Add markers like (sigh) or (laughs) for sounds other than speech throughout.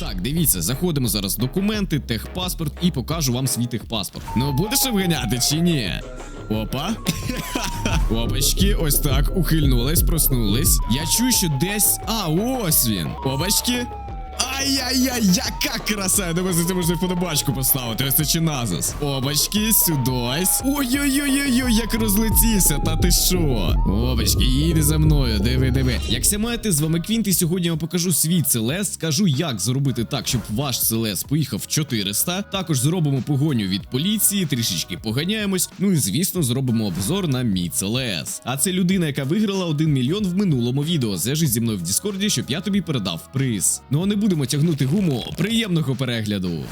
так, дивіться, заходимо зараз в документи, техпаспорт і покажу вам свій техпаспорт. Ну будеш обганяти чи ні? Опа. (laughs) Опачки, ось так, ухильнулись, проснулись. Я чую, що десь. А, ось він. Опачки. Ай-яй-яй, яка краса! За це можна вподобачку поставити. Ось це чи назас. Обачки, сюдось. Ой-ой-ой-ой, як розлетівся, та ти що? Обачки, їде за мною, диви, диви. Як ся маєте, з вами Квінт, і сьогодні я покажу свій Целес. Скажу, як зробити так, щоб ваш Целес поїхав 400. Також зробимо погоню від поліції, трішечки поганяємось. Ну і звісно, зробимо обзор на мій Целес. А це людина, яка виграла 1 мільйон в минулому відео. Зв'яжись зі мною в Діскорді, щоб я тобі передав приз. Ну а не будемо тягнути гуму. Приємного перегляду.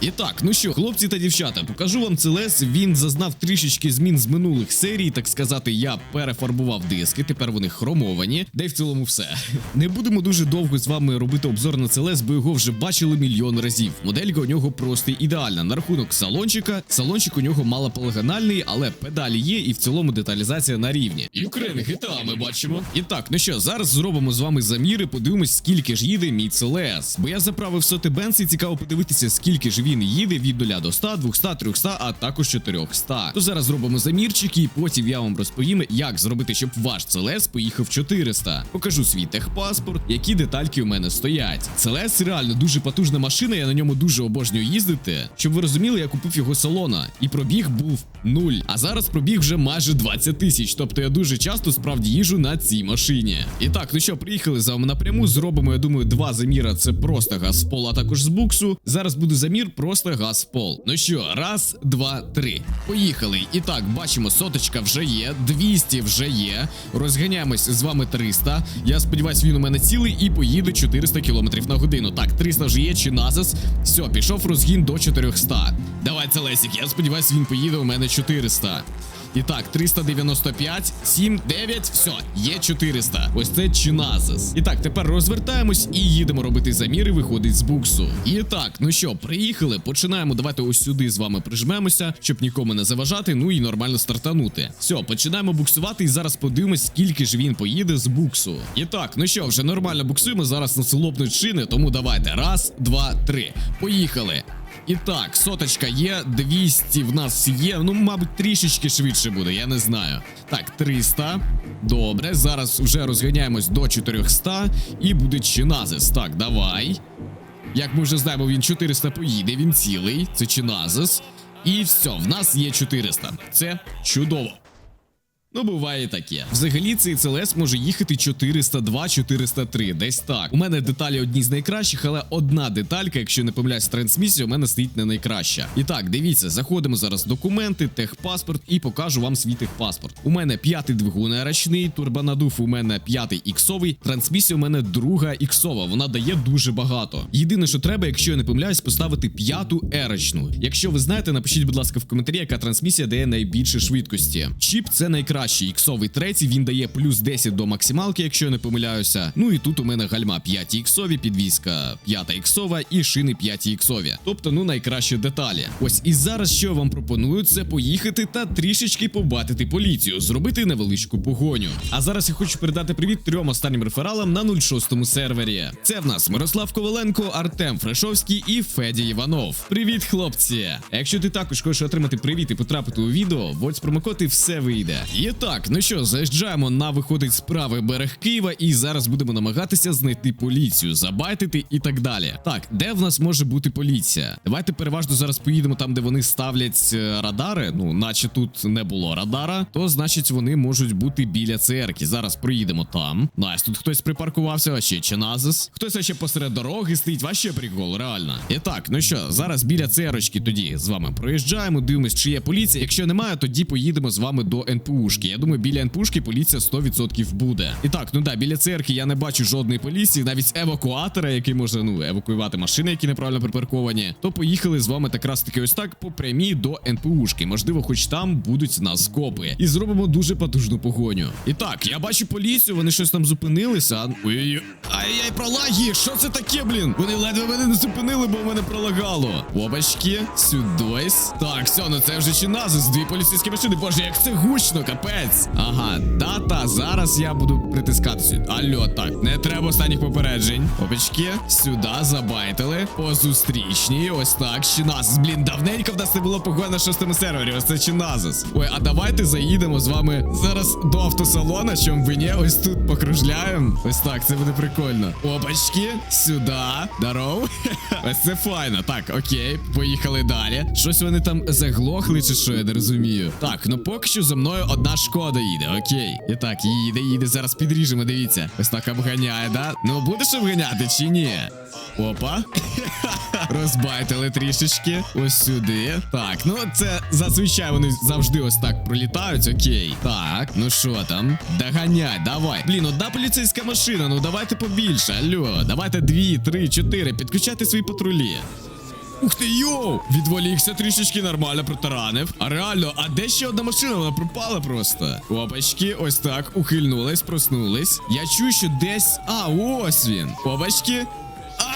І так, ну що, хлопці та дівчата, покажу вам Целес. Він зазнав трішечки змін з минулих серій, так сказати, я перефарбував диски, тепер вони хромовані, де в цілому все. (laughs) Не будемо дуже довго з вами робити обзор на Целес, бо його вже бачили мільйон разів. Моделька у нього просто ідеальна. На рахунок салончика. Салончик у нього малополигональний, але педалі є, і в цілому деталізація на рівні. України GTA ми бачимо. І так, ну що, зараз зробимо з вами заміри, подивимось, скільки ж їде мій Целес. Бо я заправив соти Бенс і цікаво подивитися, скільки ж він їде від 0 до 100, 200, 300, а також 400. То зараз зробимо замірчики, і потім я вам розповім, як зробити, щоб ваш Целес поїхав 400. Покажу свій техпаспорт, які детальки у мене стоять. Целес реально дуже потужна машина, я на ньому дуже обожнюю їздити. Щоб ви розуміли, я купив його салона, і пробіг був 0. А зараз пробіг вже майже 20 тисяч. Тобто я дуже часто справді їжу на цій машині. І так, ну що, приїхали за вами напряму. Зробимо, я думаю, два заміра. Це просто газ в пол, а також з буксу. Зараз буде замір просто газ в пол. Ну що, раз, два, три. Поїхали. І так, бачимо, соточка вже є, 200 вже є. Розганяємось з вами 300. Я сподіваюсь, він у мене цілий і поїде 400 км на годину. Так, 300 вже є, чи назас. Все, пішов розгін до 400. Давай, це Лесік, я сподіваюсь, він поїде у мене 400. І так, 395, 7, 9, все, є 400. Ось це Чиназис. І так, тепер розвертаємось і їдемо робити заміри, виходить з буксу. І так, ну що, приїхали, починаємо. Давайте ось сюди з вами прижмемося, щоб нікому не заважати, ну і нормально стартанути. Все, починаємо буксувати, і зараз подивимось, скільки ж він поїде з буксу. І так, ну що, вже нормально буксуємо. Зараз нас лопнуть шини, тому давайте. Раз, два, три. Поїхали. І так, соточка є, 200 в нас є. Ну, мабуть, трішечки швидше буде, я не знаю. Так, 300. Добре, зараз вже розганяємось до 400 і буде чиназис. Так, давай. Як ми вже знаємо, він 400 поїде, він цілий. Це чиназис. І все, в нас є 400. Це чудово. Ну, буває таке. Взагалі, цей CLS може їхати 402-403, десь так. У мене деталі одні з найкращих, але одна деталька, якщо не помиляюсь, трансмісія, у мене стоїть не найкраща. І так, дивіться, заходимо зараз в документи, техпаспорт і покажу вам свій техпаспорт. У мене п'ятий двигун рачний, турбонадув у мене п'ятий іксовий, трансмісія у мене друга іксова. Вона дає дуже багато. Єдине, що треба, якщо я не помиляюсь, поставити п'яту ерочну. Якщо ви знаєте, напишіть, будь ласка, в коментарі, яка трансмісія дає найбільше швидкості. Чіп це найкраще. Іксовий третій, він дає плюс 10 до максималки, якщо я не помиляюся. Ну і тут у мене гальма 5 іксові, підвізка 5 іксова і шини 5 іксові. Тобто, ну найкращі деталі. Ось і зараз що я вам пропоную, це поїхати та трішечки побатити поліцію, зробити невеличку погоню. А зараз я хочу передати привіт трьом останнім рефералам на 06 сервері. Це в нас Мирослав Коваленко, Артем Фрешовський і Феді Іванов. Привіт, хлопці! Якщо ти також хочеш отримати привіт і потрапити у відео, вводь промокод і все вийде. І так, ну що, заїжджаємо на виходить з правий берег Києва, і зараз будемо намагатися знайти поліцію, забайтити і так далі. Так, де в нас може бути поліція? Давайте переважно зараз поїдемо там, де вони ставлять е, радари. Ну, наче тут не було радара, то значить вони можуть бути біля церкви. Зараз проїдемо там. Найс, тут хтось припаркувався, а ще Чиназис. Хтось ще посеред дороги стоїть, ваще прикол, реально. І так, ну що, зараз біля церочки тоді з вами проїжджаємо, дивимось, чи є поліція. Якщо немає, тоді поїдемо з вами до НПУшки. Я думаю, біля НПУшки поліція 100% буде. І так, ну да, біля церкви я не бачу жодної поліції, навіть евакуатора, який може ну евакуювати машини, які неправильно припарковані. То поїхали з вами так раз таки ось так по прямій до НПУшки. Можливо, хоч там будуть нас скопи. І зробимо дуже потужну погоню. І так, я бачу поліцію, вони щось там зупинилися. Ой-ой-ой. Ай-яй, пролаги! Що це таке, блін? Вони ледве мене не зупинили, бо мене пролагало. Опачки, сюдось. Так, все, ну це вже чи назис. Дві поліцейські машини. Боже, як це гучно, капець. Капець. Ага, дата. Зараз я буду притискатися. Алло, так, не треба останніх попереджень. Опачки, сюди забайтили. По зустрічній. Ось так. Чиназис. Блін, давненько в нас не було погони на шостому сервері. Ось це Чиназис. Ой, а давайте заїдемо з вами зараз до автосалона, чом ви не ось тут покружляємо. Ось так, це буде прикольно. Опачки, сюди. Здорово. (laughs) Ось це файно. Так, окей, поїхали далі. Щось вони там заглохли, чи що, я не розумію. Так, ну поки що за мною одна шкода їде, окей. І так, їде, їде. Зараз підріжемо, дивіться. Ось так обганяє, да? Ну будеш обганяти чи ні? Опа. (laughs) Розбайтили трішечки. Ось сюди. Так, ну це зазвичай вони завжди ось так пролітають. Окей. Так, ну що там? Доганяй, давай. Блін, одна поліцейська машина. Ну давайте побільше. Алло, давайте дві, три, чотири. Підключайте свої патрулі. Ух ти йоу! Відволікся трішечки нормально протаранив. А реально, а де ще одна машина? Вона пропала просто. Опачки, ось так, ухильнулись, проснулись. Я чую, що десь. А, ось він. Опачки.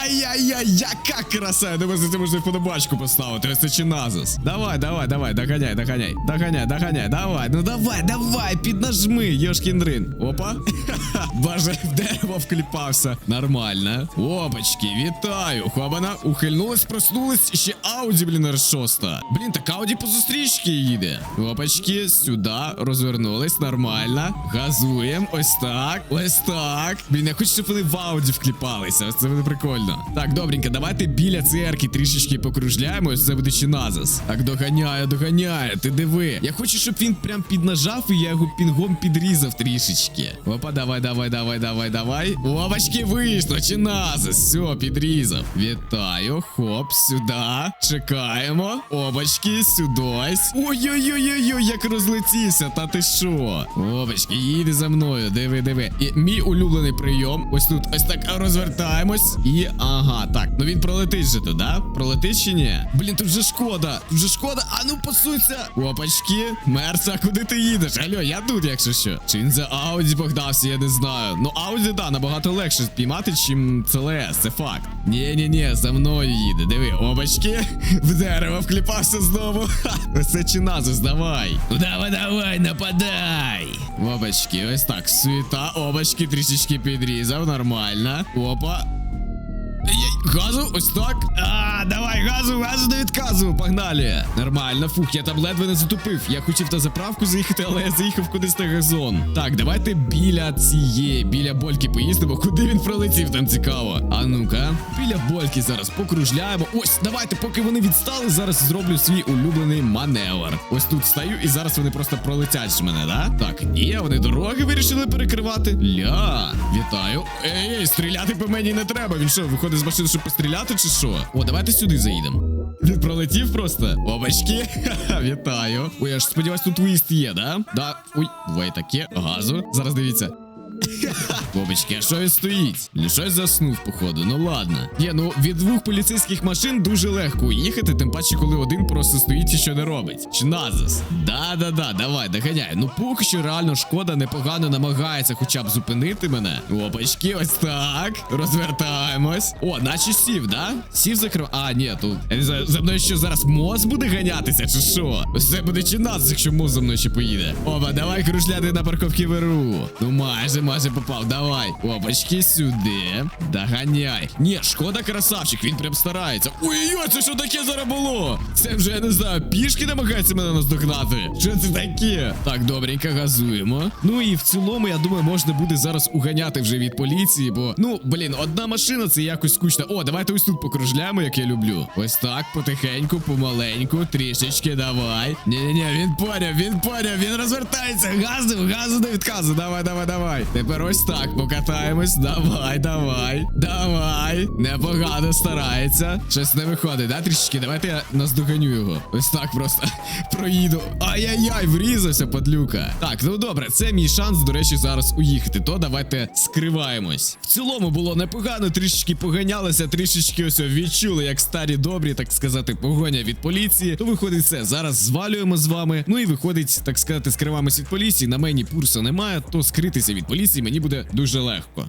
Ай-яй-яй, яка краса! Думаю, за це можна вподобачку поставити. Ось це чиназис. Давай, давай, давай, доганяй, доганяй. Доганяй, доганяй, давай. Ну давай, давай, піднажми, Йошкін дрин. Опа. (laughs) Боже, в дерево вкліпався. Нормально. Опачки, вітаю. Хобана, ухильнулись, проснулись. Ще Ауді, блін, R6. Блін, так Ауді по зустрічці їде. Опачки, сюди, розвернулись, нормально. Газуємо, ось так, ось так. Блін, я хочу, щоб вони в Ауді вкліпалися. Ось це буде прикольно. Так, добренько, давайте біля церкви трішечки покружляємо. Це буде чиназис. Так, доганяє, доганяє. Ти диви. Я хочу, щоб він прям піднажав і я його пінгом підрізав трішечки. Опа, давай, давай, давай, давай, давай. Опачки, вийшло, чиназис. Все, підрізав. Вітаю. Хоп, сюди. Чекаємо. Опачки, сюдось. Ой-ой-ой-ой, як розлетівся, та ти що? Опачки, їде за мною. Диви, диви. І мій улюблений прийом. Ось тут, ось так розвертаємось. І ага, так. Ну він пролетить же тут, да? Пролетить чи ні? Блін, тут же шкода. Тут же шкода. А ну посуйся. Опачки. Мерса, куди ти їдеш? Алло, я тут, якщо що. Чи він за Ауді погнався, я не знаю. Ну, Ауді, да, набагато легше спіймати, чим ЦЛС, це факт. Ні, ні, ні, за мною їде. Диви, опачки. (laughs) В дерево вкліпався знову. (laughs) Ха, ось це чиназис, давай. Ну давай, давай, нападай. Опачки, ось так. Світа, опачки, трішечки підрізав, нормально. Опа. Газу, ось так. А, давай, газу, газу до відказу. Погнали. Нормально, фух, я там ледве не затупив. Я хотів на заправку заїхати, але я заїхав кудись на газон. Так, давайте біля цієї, біля больки поїздимо. Куди він пролетів, там цікаво. А ну-ка, біля больки зараз покружляємо. Ось, давайте, поки вони відстали, зараз зроблю свій улюблений маневр. Ось тут стою, і зараз вони просто пролетять з мене, да? Так, ні, вони дороги вирішили перекривати. Ля, вітаю. Ей, ей, стріляти по мені не треба. Він що, виходить з машини, щоб постріляти, чи що? О, давайте сюди заїдемо. Він пролетів просто. Обачки. (laughs) Вітаю. Ой, я ж сподіваюсь, тут виїзд є, да? Да. Ой, буває таке. Газу. Зараз дивіться. Бобочки, а що він стоїть? Він щось заснув, походу. Ну ладно. Є, ну від двох поліцейських машин дуже легко уїхати, тим паче, коли один просто стоїть і що не робить. Чи? Да-да-да, давай, доганяй. Ну поки що реально шкода непогано намагається хоча б зупинити мене. Опачки, ось так. Розвертаємось. О, наче сів, да? Сів закрив. А, ні, тут. Знаю, за мною що зараз моз буде ганятися, чи що? Це буде чи нас, якщо моз за мною ще поїде. Опа, давай кружляти на парковці ВРУ. Ну майже, майже попав. Давай. Опачки сюди. Доганяй. Ні, шкода красавчик, він прям старається. Ой-ой, це що таке зараз було? Це вже я не знаю, пішки намагається мене наздогнати. Що це таке? Так, добренько, газуємо. Ну і в цілому, я думаю, можна буде зараз уганяти вже від поліції, бо ну блін, одна машина це якось скучно. О, давайте ось тут покружляємо, як я люблю. Ось так, потихеньку, помаленьку, трішечки, давай. Ні-ні-ні, він поняв, він поняв, він розвертається. Газу, газу до відказу. Давай, давай, давай. Тепер ось так покатаємось. Давай, давай. Давай. Непогано старається. Щось не виходить, да, трішечки? Давайте я наздоганю його. Ось так просто (laughs) проїду. Ай-яй-яй, врізався, падлюка. Так, ну добре, це мій шанс, до речі, зараз уїхати. То давайте скриваємось. В цілому було непогано, трішечки поганялося, трішечки ось відчули, як старі добрі, так сказати, погоня від поліції. То виходить все. Зараз звалюємо з вами. Ну і виходить, так сказати, скриваємось від поліції. На мені пурса немає, то скритися від поліції мені буде дуже легко.